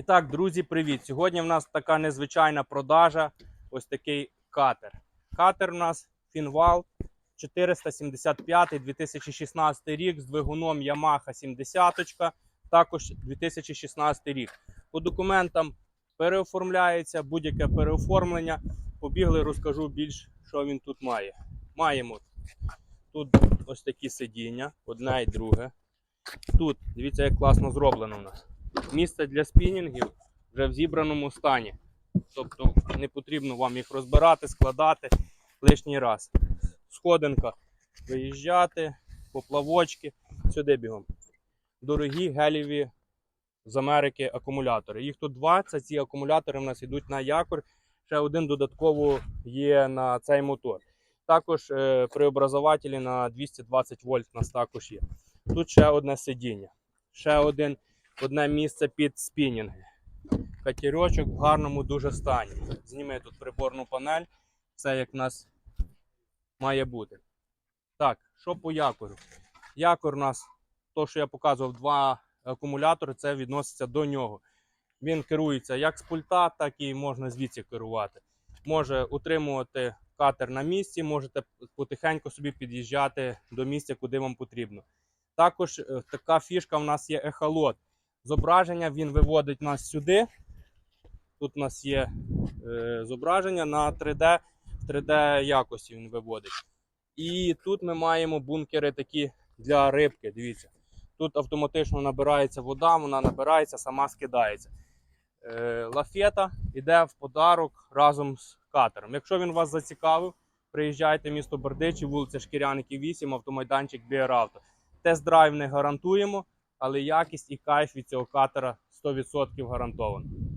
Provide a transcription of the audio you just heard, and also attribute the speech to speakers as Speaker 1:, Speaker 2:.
Speaker 1: І так, друзі, привіт! Сьогодні в нас така незвичайна продажа. Ось такий катер. Катер у нас Фінвал 475 2016 рік з двигуном Yamaha 70, також 2016 рік. По документам переоформляється будь-яке переоформлення. Побігли, розкажу більш, що він тут має. Маємо тут ось такі сидіння, одне і друге. Тут, дивіться, як класно зроблено у нас. Місце для спінінгів вже в зібраному стані. Тобто не потрібно вам їх розбирати, складати лишній раз. Сходинка виїжджати, поплавочки, сюди бігом. Дорогі геліві з Америки акумулятори. Їх тут два. Це ці акумулятори в нас йдуть на якорь. Ще один додатково є на цей мотор. Також е, преобразователі на 220 вольт у нас також є. Тут ще одне сидіння. Ще один, одне місце під спінінги. Катерочок в гарному дуже стані. Зніми тут приборну панель. Все як в нас має бути. Так, що по якору? Якор у нас, то, що я показував, два акумулятори, це відноситься до нього. Він керується як з пульта, так і можна звідси керувати. Може утримувати катер на місці, можете потихеньку собі під'їжджати до місця, куди вам потрібно. Також е, така фішка в нас є ехолот. Зображення він виводить нас сюди. Тут у нас є е, зображення на 3D, 3D якості він виводить. І тут ми маємо бункери такі для рибки. Дивіться. Тут автоматично набирається вода, вона набирається, сама скидається. Е, лафета йде в подарок разом з катером. Якщо він вас зацікавив, приїжджайте в місто Бердичі, вулиця Шкіряників 8, автомайданчик Біаравто. Тест-драйв не гарантуємо, але якість і кайф від цього катера 100% гарантовано.